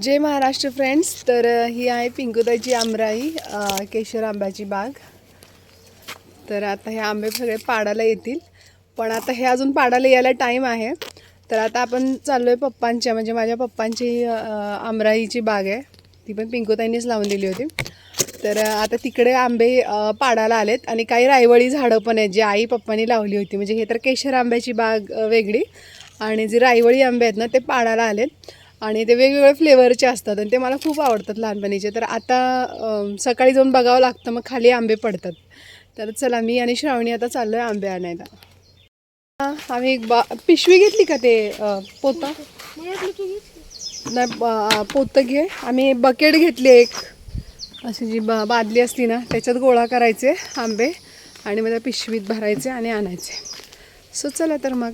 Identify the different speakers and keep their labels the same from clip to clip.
Speaker 1: जय Maharashtra friends तर ही आहे पिंकुताईची आमराई केशर आंब्याची बाग. तर आता हे आंबे सगळे पाडायला येतील. पण आता हे अजून पाडायला यायला टाईम आहे. तर आता आपण चाललो आहे पप्पांच्या म्हणजे माझ्या पप्पांची आमराईची बाग आहे. ती पण पिंकुताईंनीच लावून दिली होती. तर आता तिकडे आंबे पाडाला पाडायला आलेत. आणि काही रायवळी झाडं पण आहेत जी आई पप्पांनी लावली होती. म्हणजे हे तर केशर आंब्याची बाग वेगळी. आणि जे रायवळी आंबे आहेत ना ते पाडायला आलेत. आणि ते वेगवेगळे फ्लेवरचे असतात आणि ते मला खूप आवडतात लहानपणीचे. तर आता सकाळी जाऊन बघावं लागतं मग खाली आंबे पडतात. तर चला मी आणि श्रावणी आता चाललो आहे आंबे आणायला. आम्ही एक बा पिशवी घेतली का ते पोतं? नाही पोतं घे. आम्ही बकेट घेतली एक. अशी जी ब बादली असती ना त्याच्यात गोळा करायचे आंबे आणि मग त्या पिशवीत भरायचे आणि आणायचे. सो चला तर मग.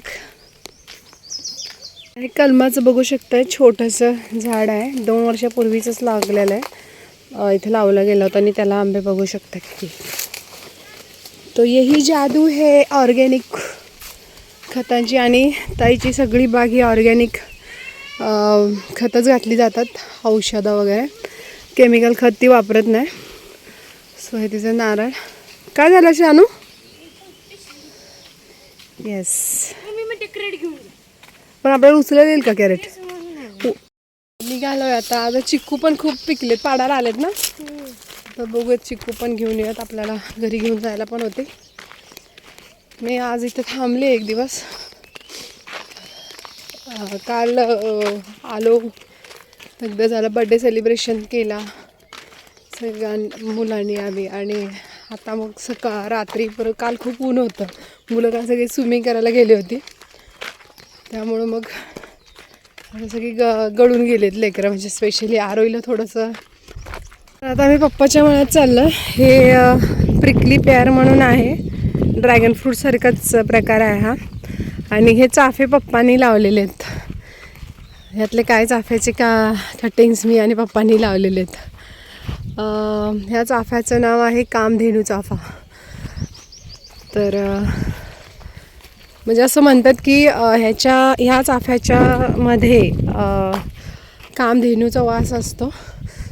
Speaker 1: हे कलमाचं बघू शकताय छोटंसं झाड आहे. दोन वर्षापूर्वीचंच लागलेलं आहे. इथे लावलं गेलं होतं आणि त्याला आंबे बघू शकता की तो यही जादू हे ऑर्गॅनिक. खतांची आणि ताईची सगळी बाग ही ऑर्गॅनिक खतच घातली जातात औषधं वगैरे. केमिकल खत ती वापरत नाही. सो हे तिचं नारळ. काय झालं शानू? येस
Speaker 2: मी क्रेडिट घेऊन.
Speaker 1: पण आपल्याला उचलता येईल का कॅरेट. निघालोय आता. आता चिक्कू पण खूप पिकलेत पाडायला आलेत ना? तर बघूयात चिक्कू पण घेऊन येऊयात. आपल्याला घरी घेऊन जायला पण होते. मी आज इथे थांबले एक दिवस. काल आलो. एकदा झालं बड्डे सेलिब्रेशन केला. सगळ्या मुलांनी आम्ही. आणि आता मग सकाळ रात्री परत काल खूप ऊन होतं. मुलं का सगळी स्विमिंग करायला गेली होती. त्यामुळं मग सगळी ग गळून गेलेत लेकरं म्हणजे स्पेशली आरोईला थोडंसं. आता आम्ही पप्पाच्या मनात चाललं. हे प्रिकली पेअर म्हणून आहे. ड्रॅगन फ्रूटसारखाच प्रकार आहे हा. आणि हे चाफे पप्पांनी लावलेले आहेत. ह्यातले काय चाफ्याचे का कटिंग्स मी आणि पप्पांनी लावलेले आहेत. ह्या चाफ्याचं नाव आहे कामधेनू चाफा. तर म्हणजे असं म्हणतात की ह्याच्या ह्या चाफ्याच्या मध्ये कामधेनूचा वास असतो.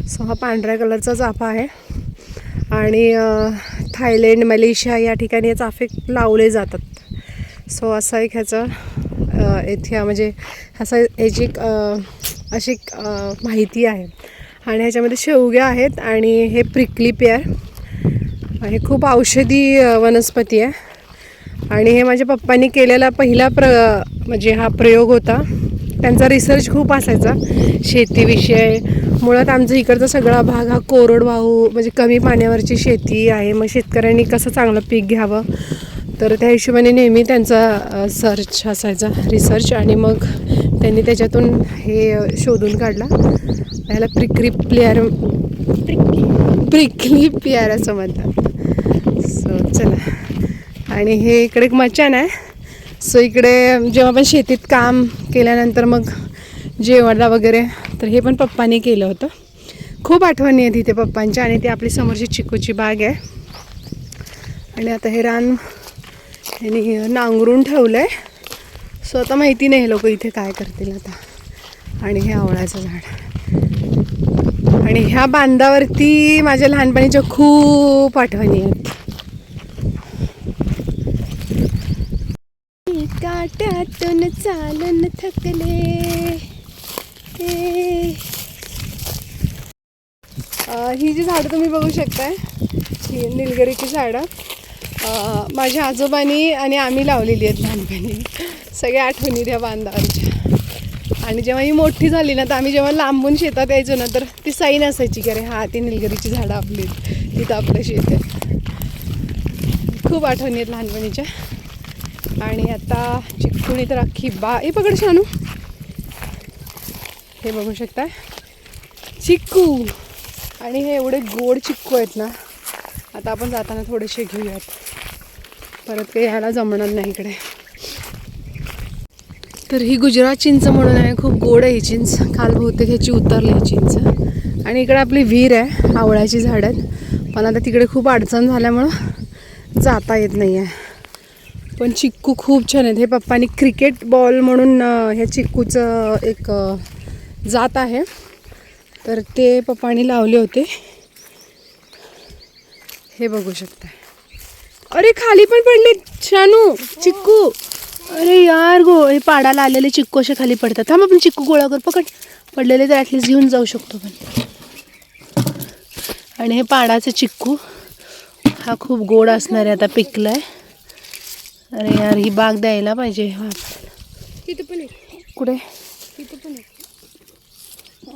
Speaker 1: सो हा पांढऱ्या कलरचा चाफा आहे. आणि थायलंड मलेशिया या ठिकाणी हे चाफे लावले जातात. सो असं एक ह्याचं अ, म्हणजे असं ह्याची एक, अशी माहिती आहे. आणि ह्याच्यामध्ये शेवग्या आहेत आणि हे प्रिकली पेअर. हे खूप औषधी वनस्पती आहे. आणि हे माझ्या पप्पांनी केलेला पहिला प्र म्हणजे हा प्रयोग होता. त्यांचा रिसर्च खूप असायचा. शेतीविषय. मुळात आमचा इकडचा सगळा भाग हा कोरडवाहू म्हणजे कमी पाण्यावरची शेती आहे. मग शेतकऱ्यांनी कसं चांगलं पीक घ्यावं? तर त्या हिशोबाने नेहमी त्यांचा सर्च असायचा रिसर्च आणि मग त्यांनी त्याच्यातून हे शोधून काढला. ह्याला प्रिक्री प्लेअर प्रिक्ली प्लेअर असं म्हणतात. सो चला. आणि हे इकडे एक मचान आहे. सो इकडे जेव्हा आपण शेतीत काम केल्यानंतर मग जेवणाला वगैरे तर हे पण पप्पाने केलं होतं. खूप आठवणी आहेत इथे पप्पांच्या आणि ती आपली समोरची चिकूची बाग आहे. आणि आता हे रान यांनी नांगरून ठेवलं आहे सो आता माहिती नाही लोक इथे काय करतील आता. आणि हे आवळाचं झाड. आणि ह्या बांधावरती माझ्या लहानपणीच्या खूप आठवणी आहेत. वाटून चालून थकले. ही जी झाडं तुम्ही बघू शकताय ही निलगिरीची झाडं. माझ्या आजोबांनी आणि आम्ही लावलेली आहेत लहानपणी. सगळ्या आठवणी त्या बांधावरच्या. आणि जेव्हा ही मोठी झाली ना तर आम्ही जेव्हा लांबून शेतात यायचो ना तर ती साईन असायची की अरे हा ती निलगिरीची झाडं आपली आहेत. तिथं आपलं शेत आहे. खूप आठवणी आहेत लहानपणीच्या. आणि आता चिककुणी तर अख्खी बा हे पकड शानू. हे बघू शकता चिक्कू. आणि हे एवढे गोड चिक्कू आहेत ना आता आपण जाताना थोडेसे घेऊयात. परत काही यायला जमणार नाही इकडे. तर ही गुजरात चिंच म्हणून आहे खूप गोड आहे ही चिंच. काल बहुतेक ह्याची उतरली ही चिंच. आणि इकडे आपली विहीर आहे आवळ्याची झाड आहेत. पण आता तिकडे खूप अडचण झाल्यामुळं जाता येत नाही आहे पण चिक्कू खूप छान आहेत. हे पप्पानी क्रिकेट बॉल म्हणून ह्या चिक्कूचं एक जात आहे. तर ते पप्पानी लावले होते. हे बघू शकता. अरे खाली पण पडले शानू चिक्कू. अरे यार गो हे पाडाला आलेले चिक्कू असे खाली पडतात. थांब आपण चिक्कू गोळा कर पकड. पडलेले तर ॲटलीस्ट घेऊन जाऊ शकतो पण आणि हे पाडाचं चिक्कू हा खूप गोड असणार आहे आता पिकला आहे अरे यार ही बाग द्यायला पाहिजे.
Speaker 2: तिथं पण
Speaker 1: कुठे?
Speaker 2: तिथं पण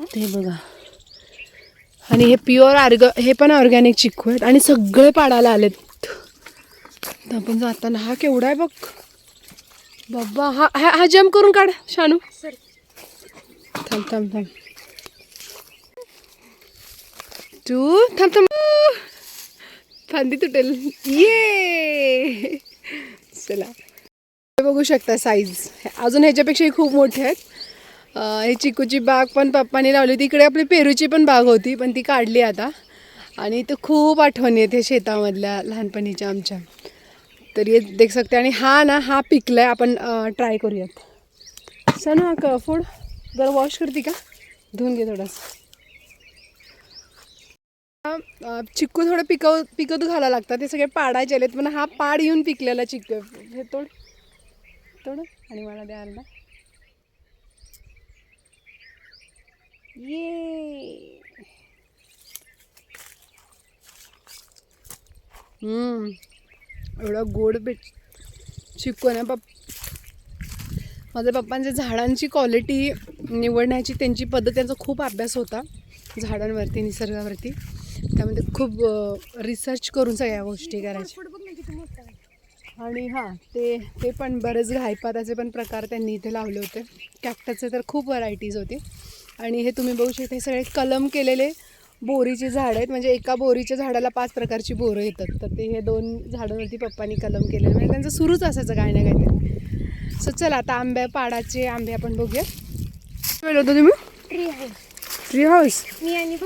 Speaker 1: ते बघा. आणि हे प्युअर ऑर्ग हे पण ऑर्गॅनिक चिक्कू आहेत आणि सगळे पाडायला आलेत. आपण जाताना हा केवढा आहे बघ. बाबा हा हा हा जम्प करून काढ शानू. थांब थांब थांब. तू थांब थांब. फांदी तुटेल. ये! चला बघू शकता साईज अजून ह्याच्यापेक्षाही खूप मोठे आहेत. हे चिकूची बाग पण पप्पाने लावली होती. इकडे आपली पेरूची पण बाग होती पण ती काढली आता. आणि इथं खूप आठवणी आहेत हे शेतामधल्या लहानपणीच्या आमच्या. तर हे देख सकते आणि हा ना हा पिकला आहे आपण ट्राय करूयात. सण हा क फूड जरा वॉश करते का? धुवून घे थोडासा. चिक्कू थोडं पिकव पिकत घालायला लागतात. ते सगळे पाडायचे आलेत. पण हा पाड येऊन पिकलेला चिक्कू हे तोड. तोड. आणि मला द्या ये. हम्म, एवढा गोड भेट चिक्कू ना पप माझ्या पप्पांच्या झाडांची क्वालिटी निवडण्याची त्यांची पद्धत त्यांचा खूप अभ्यास होता. झाडांवरती निसर्गावरती. त्यामध्ये खूप रिसर्च करून सगळ्या गोष्टी करायच्या. आणि हां ते ते पण बरेच घायपाताचे पण प्रकार त्यांनी इथे लावले होते. कॅक्टसचे तर खूप व्हरायटीज होती. आणि हे तुम्ही बघू शकता हे सगळे कलम केलेले बोरीची झाडं आहेत. म्हणजे एका बोरीच्या झाडाला पाच प्रकारची बोरं येतात. तर ते हे दोन झाडांवरती पप्पांनी कलम केलेले. म्हणजे त्यांचं सुरूच असायचं काय ना काहीतरी. सो चला आता आंब्या पाडाचे आंबे आपण बघूया. वेळ होतो तुम्ही?
Speaker 2: ट्री आहे
Speaker 1: ट्री हाऊस
Speaker 2: मी आणि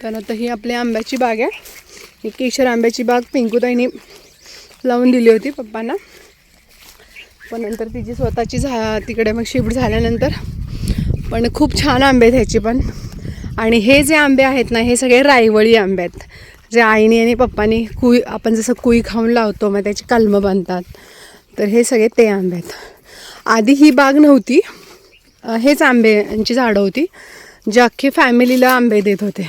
Speaker 1: तर आता ही आपली आंब्याची बाग आहे. ही केशर आंब्याची बाग पिंकूताईने लावून दिली होती पप्पांना. पण नंतर तिची स्वतःची झा तिकडे मग शिफ्ट झाल्यानंतर पण खूप छान आंबे आहेत ह्याची पण. आणि हे जे आंबे आहेत ना हे सगळे रायवळी आंबे आहेत. जे आईने आणि पप्पानी कुई आपण जसं कुई खाऊन लावतो मग त्याची कलमं बनतात. तर हे सगळे ते आंबे आहेत. आधी ही बाग नव्हती. हेच हेच आंब्यांची झाडं होती जे अख्खी फॅमिलीला आंबे देत होते.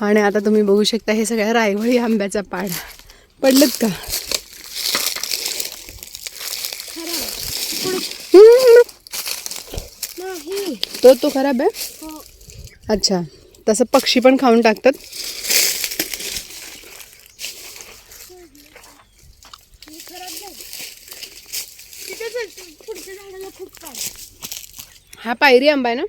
Speaker 1: आणि आता तुम्ही बघू शकता हे सगळ्या रायवळी आंब्याचा पाड. पडलेत का? तो तो खराब आहे?
Speaker 2: हो.
Speaker 1: अच्छा. तसं पक्षी पण खाऊन टाकतात. हा पायरी आंबा आहे ना?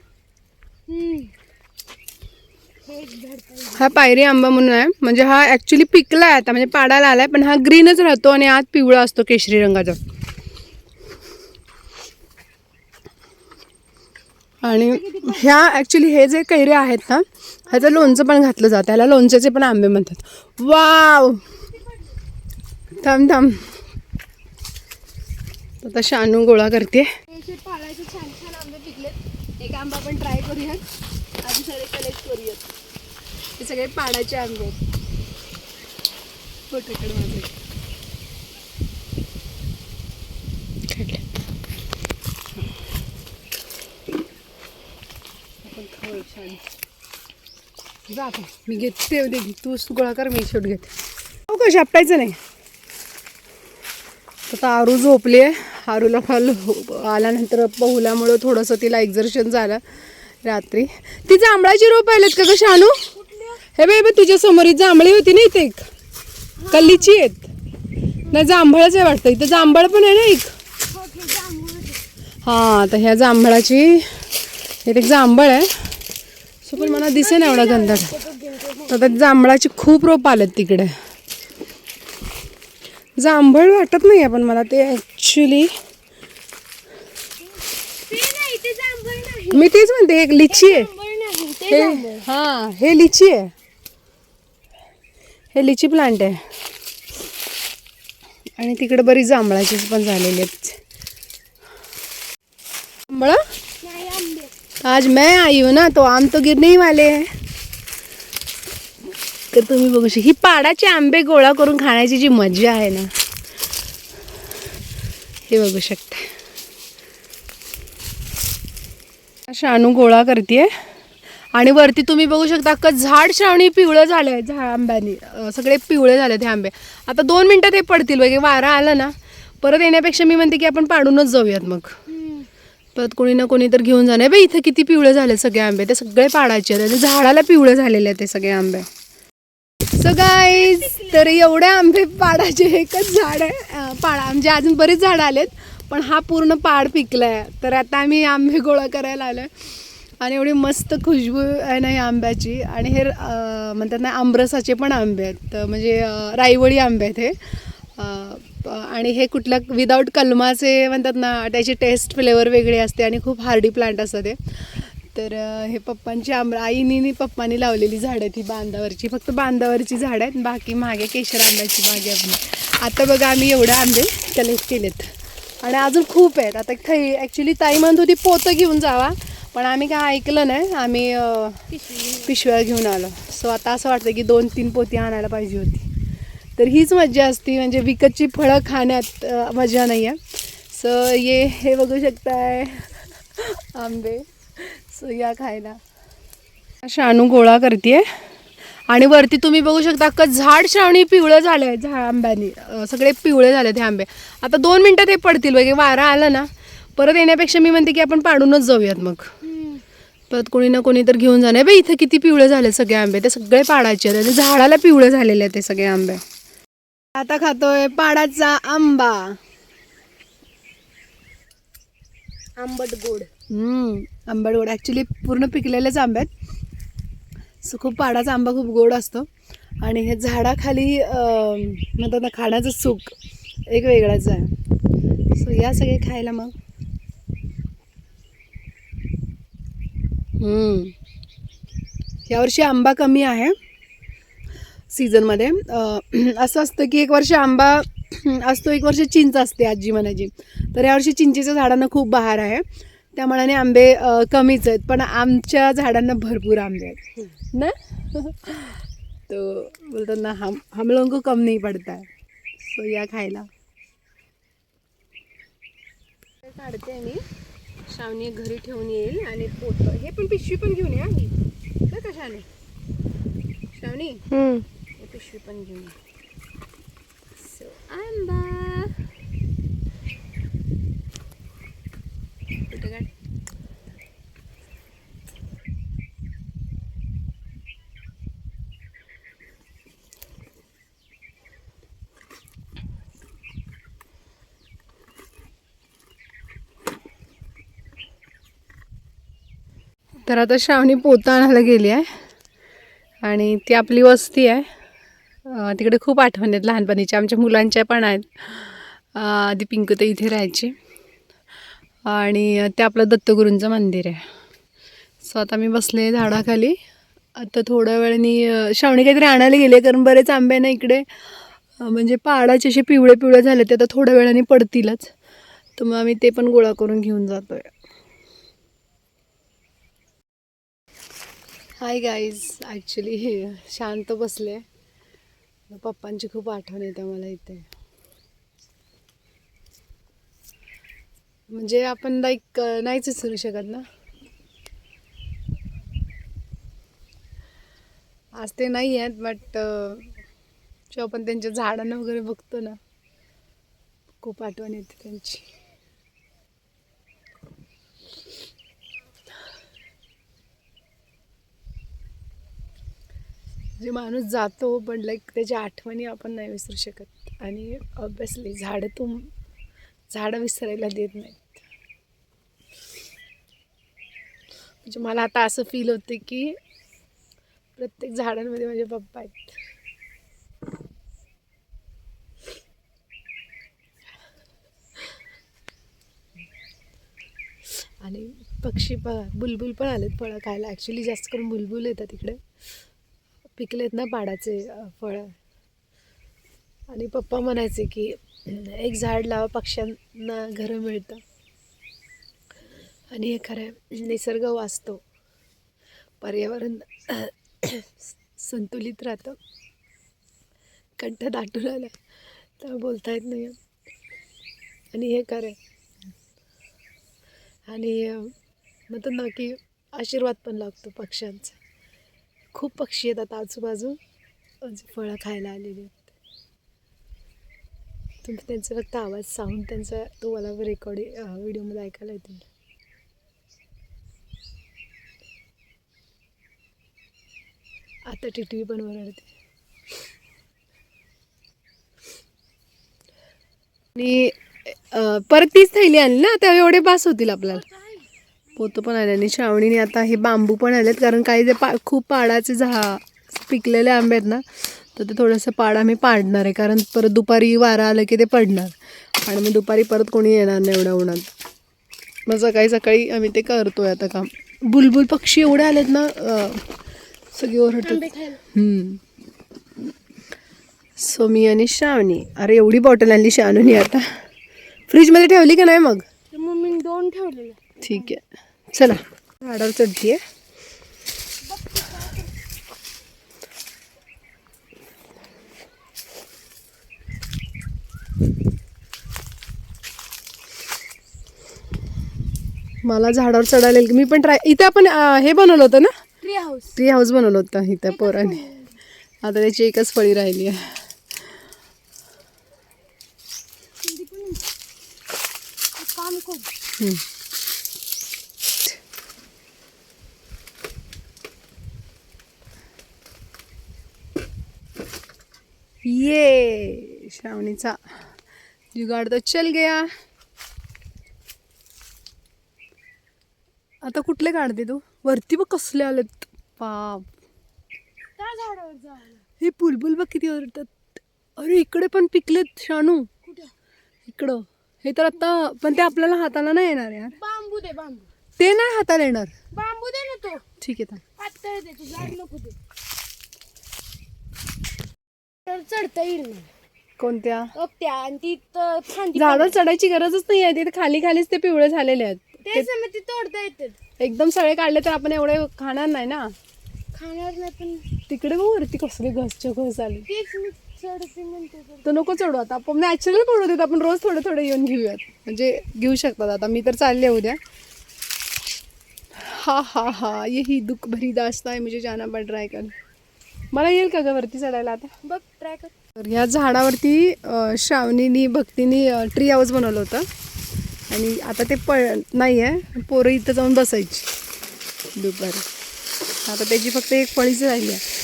Speaker 2: हा
Speaker 1: पायरी आंबा म्हणून आहे. म्हणजे हा ॲक्च्युली पिकला आहे आता. म्हणजे पाडायला आलाय पण हा ग्रीनच राहतो आणि आत पिवळा असतो केशरी रंगाचा. आणि ह्या ॲक्च्युली हे जे कैरे आहेत ना ह्याचं लोणचं पण घातलं जातं. ह्याला लोणच्याचे पण आंबे म्हणतात. वाव! थांब थांब. आता शानू गोळा करते.
Speaker 2: असे छान छान आंबे पिकले एक आंबा आपण ट्राय करूयात. आधी सगळे कलेक्ट करूयात.
Speaker 1: हे सगळे पाडाचे आंबे आहेत. फोटोकडे माझे. छान. जा मी घेते दे तू गोळा कर मी शेवट घेते. हो का शापटायचं नाही. आता आरू झोपली आहे आरूला काल आल्यानंतर पहुल्यामुळं थोडंसं तिला एक्झर्शन झालं रात्री. ती जांभळाची रोप आलेत का ग शानू? हे बाई बे तुझ्या समोर जांभळी होती ना इथे एक. कल्लीची आहेत. नाही जांभळच आहे वाटतं. इथं जांभळ पण आहे ना एक?
Speaker 2: हो
Speaker 1: तर ह्या जांभळाची एक जांभळ आहे. सो पण मला दिसे ना एवढा गंध तर त्या जांभळाची खूप रोप आलेत तिकडे. जांभळ वाटत नाही पण मला ते ॲक्च्युली
Speaker 2: नाही
Speaker 1: मी तेच म्हणते एक लिची आहे. हे हां हे लिची आहे. हे लिची प्लांट आहे. आणि तिकडे बरीच जांभळाचीच पण झालेली आहेत. जांभळं? आज मैं आई हूँ ना तो आम तो गिरने वाले तर तुम्ही बघू शकता ही पाडाचे आंबे गोळा करून खाण्याची जी मजा आहे ना हे बघू शकता. शानू गोळा करते आणि वरती तुम्ही बघू शकता का झाड श्रावणी पिवळं झालं आहे झाड आंब्यानी सगळे पिवळे झाले ते आंबे. आता दोन मिनटं ते पडतील वगैरे वारा आला ना परत येण्यापेक्षा मी म्हणते की आपण पाडूनच जाऊयात मग. परत कोणी ना कोणी तर घेऊन जाणार. बाई इथं किती पिवळे झाले सगळे आंबे. ते सगळे पाडायचे आहेत. आणि झाडाला पिवळे झालेले आहेत ते सगळे आंबे. सो गाईज तर एवढे आंबे पाडाचे एकच झाड आहे. पाडा. म्हणजे अजून बरीच झाडं आलेत पण हा पूर्ण पाड पिकलाय. तर आता आम्ही आंबे गोळा करायला आलोय. आणि एवढी मस्त खुशबू आहे ना आंब्याची. आणि हे म्हणतात ना आंबरसाचे पण आंबे आहेत. म्हणजे रायवळी राईवळी आंबे आहेत हे. आणि हे कुठल्या विदाऊट कलमाचे म्हणतात ना त्याची टेस्ट फ्लेवर वेगळी असते आणि खूप हार्डी प्लांट असतं ते तर हे पप्पांची आंब आईनी पप्पांनी लावलेली झाडं आहेत ही बांधावरची फक्त बांधावरची झाडं आहेत बाकी मागे केशर आंब्याची मागे आपली आता बघा आम्ही एवढे आंबे कलेक्ट केलेत. आणि अजून खूप आहेत. आता थै ॲक्च्युली ताई म्हणत होती पोतं घेऊन जावा. पण आम्ही काय ऐकलं नाही. आम्ही पिशव्या घेऊन आलो. सो आता असं वाटतं की दोन तीन पोती आणायला पाहिजे होती. तर हीच मजा असती. म्हणजे विकतची फळं खाण्यात मजा नाही आहे. सो ये हे बघू शकताय. आंबे. सो या खायला. शाणू गोळा करते आणि वरती तुम्ही बघू शकता का झाड श्रावणी पिवळं झालं आहे झाड आंब्यानी सगळे पिवळे झाले ते आंबे. आता दोन मिनटं ते पडतील. वगैरे वारा आला ना परत येण्यापेक्षा मी म्हणते की आपण पाडूनच जाऊयात मग. परत कोणी ना कोणी तर घेऊन जाणार. बाई इथं किती पिवळे झाले सगळे आंबे. ते सगळे पाडायचे आहेत. आणि झाडाला पिवळे झालेले आहेत ते सगळे आंबे. आता खातोय पाडाचा आंबा.
Speaker 2: आंबट गोड.
Speaker 1: हम्म, आंबट गोड. ॲक्च्युली पूर्ण पिकलेलेच आंबे आहेत. सो खूप पाडाचा आंबा खूप गोड असतो. आणि हे झाडाखाली म्हणतात ना खाण्याचं सुख एक वेगळाच आहे. सो या सगळे खायला मग यावर्षी आंबा कमी आहे. सीझनमध्ये. असं असतं की एक वर्ष आंबा असतो एक वर्ष चिंच असते आजी म्हणायची. तर यावर्षी चिंचेच्या झाडांना खूप बहार आहे. त्या मनाने आंबे कमीच आहेत. पण आमच्या झाडांना भरपूर आंबे आहेत. ना? तो बोलतात ना हम हम लोगों को कम नाही पडता है. सो या खायला. काढते मी. श्रावणी घरी ठेवून येईल आणि पोत. हे पण पिशवी पण घेऊन या मी ना कशाने श्रावणी हे पिशवी पण घेऊन ये. सो आंबा. कुठे काढ तर आता श्रावणी पोतं आणायला गेली आहे. आणि ती आपली वस्ती आहे. तिकडे खूप आठवण आहेत लहानपणीच्या आमच्या मुलांच्या पण आहेत. आधी पिंकू तर इथे राहायची. आणि ते आपलं दत्तगुरूंचं मंदिर आहे. सो आता मी बसले झाडाखाली. आता थोड्या वेळाने श्रावणी काहीतरी आणायला गेले कारण बरेच आंबे ना इकडे. म्हणजे पाडाचे असे पिवळे पिवळे झाले ते आता थोड्या वेळाने पडतीलच. तर मग आम्ही ते पण गोळा करून घेऊन जातो आहे हाय गाईज ॲक्च्युली शांत बसले. पप्पांची खूप आठवण येते मला इथे. म्हणजे आपण लाईक नाहीच विसरू शकत ना? आज ते नाही आहेत बट जेव्हा आपण त्यांच्या झाडांना वगैरे बघतो ना खूप आठवण येते त्यांची. म्हणजे माणूस जातो पण लाईक त्याच्या आठवणी आपण नाही विसरू शकत. आणि ऑब्विसली झाडं तुम झाडं विसरायला देत नाहीत. म्हणजे मला आता असं फील होते की प्रत्येक झाडांमध्ये माझे पप्पा आहेत. आणि पक्षी प बुलबुल पण आलेत फळं खायला. ॲक्च्युली जास्त करून बुलबुल येतात इकडे. पिकलेत ना पाडाचे फळं. आणि पप्पा म्हणायचे की एक झाड लावा पक्ष्यांना घरं मिळतं. आणि हे खरं आहे निसर्ग वाचतो. पर्यावरण संतुलित राहतं. कंठ दाटून आला तर बोलता येत नाही आणि हे खरं आहे. आणि मग म्हणतात ना की आशीर्वाद पण लागतो पक्ष्यांचा. खूप पक्षी येतात आजूबाजू. जे फळं खायला आलेली आहेत. तुम्ही त्यांचा फक्त आवाज साऊंड त्यांचा तुम्हाला रेकॉर्डिंग व्हिडिओमध्ये ऐकायला येतील. आता टी टी व्ही पण ओरडते आणि परत तीच थैली आणली ना त्या एवढे बास होतील आपल्याला. पोतं पण आले आणि श्रावणीने आता हे बांबू पण आलेत. कारण काही जे पा खूप पाडाचे झा पिकलेले आंबे आहेत ना तर ते थोडंसं पाड आम्ही पाडणार आहे. कारण परत दुपारी वारा आलं की ते पडणार. आणि मग दुपारी परत कोणी येणार नाही एवढ्या उन्हात. मग सकाळी सकाळी आम्ही ते करतोय आता काम. बुलबुल पक्षी एवढे आलेत ना सगळे ओरडतात. सो मी आणि श्रावणी. अरे एवढी बॉटल आणली शानूनी आता. फ्रीजमध्ये ठेवली का नाही मग?
Speaker 2: मग मी दोन ठेवलेले.
Speaker 1: ठीक आहे. चला. झाडावर चढतीये. मला झाडावर चढायला येईल. मी पण ट्राय इथे आपण हे बनवलं होतं ना?
Speaker 2: ट्री हाऊस
Speaker 1: ट्री हाऊस बनवलं होतं इथं पोराने. आता त्याची एकच फळी राहिली आहे.
Speaker 2: काम
Speaker 1: ये श्रावणीचा जुगाड तर चल गया. आता कुठले काढते तू? वरती बघ कसले आलेत. पाप हे बुलबुल बघ किती ओरडतात. अरे इकडे पण पिकलेत शानू. इकडं. हे तर आता पण ते आपल्याला हाताला नाही येणार यार.
Speaker 2: बांबू दे बांबू.
Speaker 1: ते नाही हाताला येणार.
Speaker 2: बांबू दे ना तो.
Speaker 1: ठीक आहे थांब.
Speaker 2: पातळ दे तू झाड नको दे तर चढता येईल
Speaker 1: कोणत्या?
Speaker 2: त्या आणि ती फांदी
Speaker 1: झाडावर चढायची गरजच नाही आहे. तिथे खाली खालीच ते पिवळे झालेले आहेत.
Speaker 2: तेच ना मग ती तोडता येतात.
Speaker 1: एकदम सगळे काढले तर आपण एवढे खाणार नाही ना?
Speaker 2: खाणार नाही पण
Speaker 1: तिकडे बघ वरती कसले घसच्या घस आले.
Speaker 2: तेच मी चढते म्हणते तर.
Speaker 1: तर नको चढू आता. आपण नॅचरल पडू देत आपण रोज थोडे थोडे येऊन घेऊयात. म्हणजे घेऊ शकतात आता. मी तर चालले उद्या हा हा हा. यही दुःख भरी दास्ता आहे मुझे जाना पड रहा है कल. मला येईल का ग वरती चढायला आता?
Speaker 2: बघ ट्राय कर.
Speaker 1: तर ह्या झाडावरती श्रावणीनी भक्तीनी ट्री हाऊस बनवलं होतं. आणि आता ते प नाही आहे पोरं इथं जाऊन बसायची. दुपारी. आता त्याची फक्त एक फळीच राहिली आहे.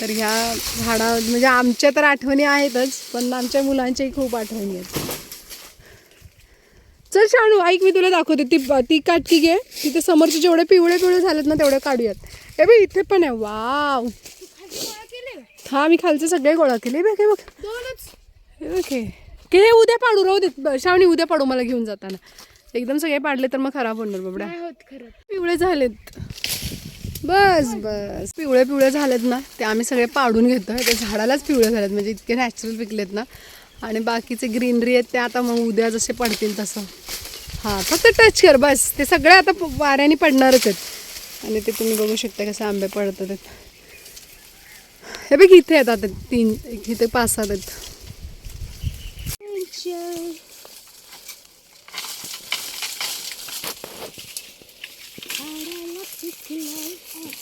Speaker 1: तर ह्या झाडा म्हणजे आमच्या तर आठवणी आहेतच पण आमच्या मुलांच्याही खूप आठवणी आहेत. चल शाणू ऐक मी तुला दाखवते. ती ती काटकी घे. तिथे समोरचे जेवढे पिवळे पिवळे झालेत ना तेवढे काढूयात. हे बघ इथे पण आहे. वाव. हा मी खालचे सगळे गोळा केले. बघ बघ. हे की हे उद्या पाडू राहू देत. श्रावणी उद्या पाडू मला घेऊन जाताना. एकदम सगळे पाडले तर मग खराब होणार बाबड्या. पिवळे झालेत. बस बस. पिवळे पिवळे झालेत ना ते आम्ही सगळे पाडून घेतो. त्या झाडालाच पिवळे झालेत म्हणजे इतके नॅचरल पिकलेत ना. आणि बाकीचे ग्रीनरी आहेत ते आता मग उद्या जसे पडतील तसं. हां फक्त टच कर बस. ते सगळे आता वाऱ्याने पडणारच आहेत. आणि ते तुम्ही बघू शकता कसे आंबे पडतात. आहेत हे बघ इथे आहेत आता तीन इथे पाच सात आहेत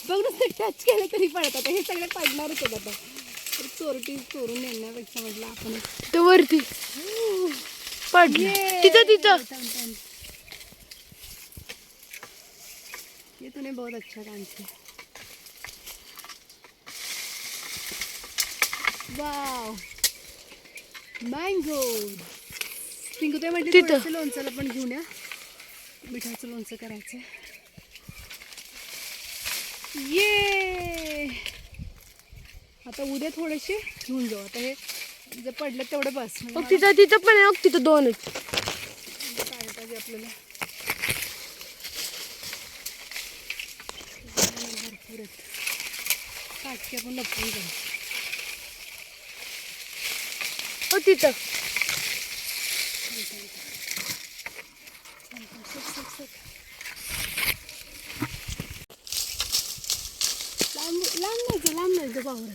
Speaker 1: बघ नुसतं टच केलं तरी पडतात हे सगळे पडणारच आहेत आता तर चोरटी चोरून नेण्यापेक्षा म्हटलं आपण
Speaker 2: तिथं वरती पडली तिथं तिथं
Speaker 1: ये तूने बहुत अच्छा काम किया वाव मँगो पिंकू ते म्हटलं
Speaker 2: तिथं.
Speaker 1: थोडंसं लोणचं पण घेऊन या. मिठाचं लोणचं करायचं ये आता उद्या थोडेसे घेऊन जाऊ. आता हे जर पडलं तेवढं बस.
Speaker 2: मग तिथं तिथं पण आहे तिथं दोनच.
Speaker 1: काय पाहिजे आपल्याला. भरपूर आहेत काटके आपण लपवून जाऊ
Speaker 2: हो तिथं. लांब नाही लांब नाही तो पावर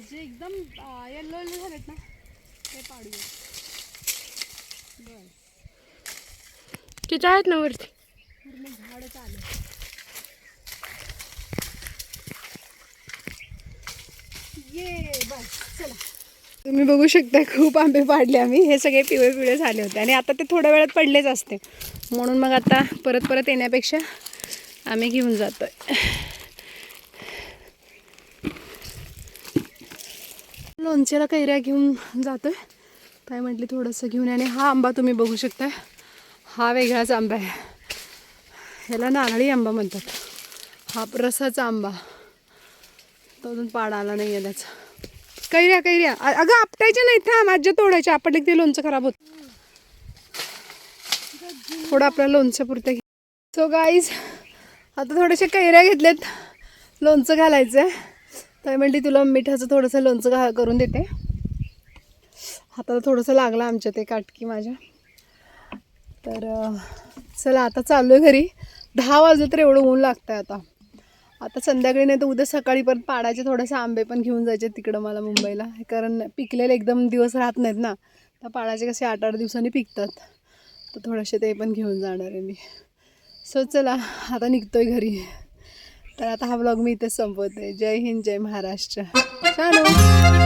Speaker 2: जे एकदम येल्लो येल्लो झालेत ना ते पाडूया.
Speaker 3: बर तिथं आहेत ना वरती?
Speaker 2: पूर्ण झाडच आले
Speaker 1: तुम्ही बघू शकता खूप आंबे पाडले आम्ही. हे सगळे पिवळे पिवळे झाले होते. आणि आता ते थोड्या वेळात पडलेच असते. म्हणून मग आता परत परत येण्यापेक्षा आम्ही घेऊन जातोय. लोणच्याला कैऱ्या घेऊन जातोय. काय म्हटली थोडंसं घेऊन आणि हा आंबा तुम्ही बघू शकता हा वेगळाच आंबा आहे. ह्याला नारळी आंबा म्हणतात. हा रसाचा आंबा. तो अजून पाड आला नाही आहे त्याचा. कैऱ्या कैऱ्या. अगं आपटायच्या नाही थांब माझ्या तोडायच्या. आपटले ते लोणचं खराब होत थोडं आपल्या लोणचं पुरतं घे. सो गाईज आता थोडेसे कैऱ्या घेतलेत. लोणचं घालायचं आहे तर म्हणली तुला मिठाचं थोडंसं लोणचं घा करून देते. हाताला थोडंसं लागलं आमच्या ते काटकी माझ्या. तर चला आता चाललो आहे घरी. दहा वाजलं तर एवढं ऊन लागतं आहे आता. आता संध्याकाळी नाही तर उद्या सकाळी पण पाडायचे थोडेसे आंबे पण घेऊन जायचे तिकडं मला मुंबईला. कारण पिकलेले एकदम दिवस राहत नाहीत ना. तर पाडायचे कसे आठ आठ दिवसांनी पिकतात. तर थोडेसे ते पण घेऊन जाणार आहे मी. सो चला आता निघतोय घरी. तर आता हा ब्लॉग मी इथेच संपवते. जय हिंद जय महाराष्ट्र. छान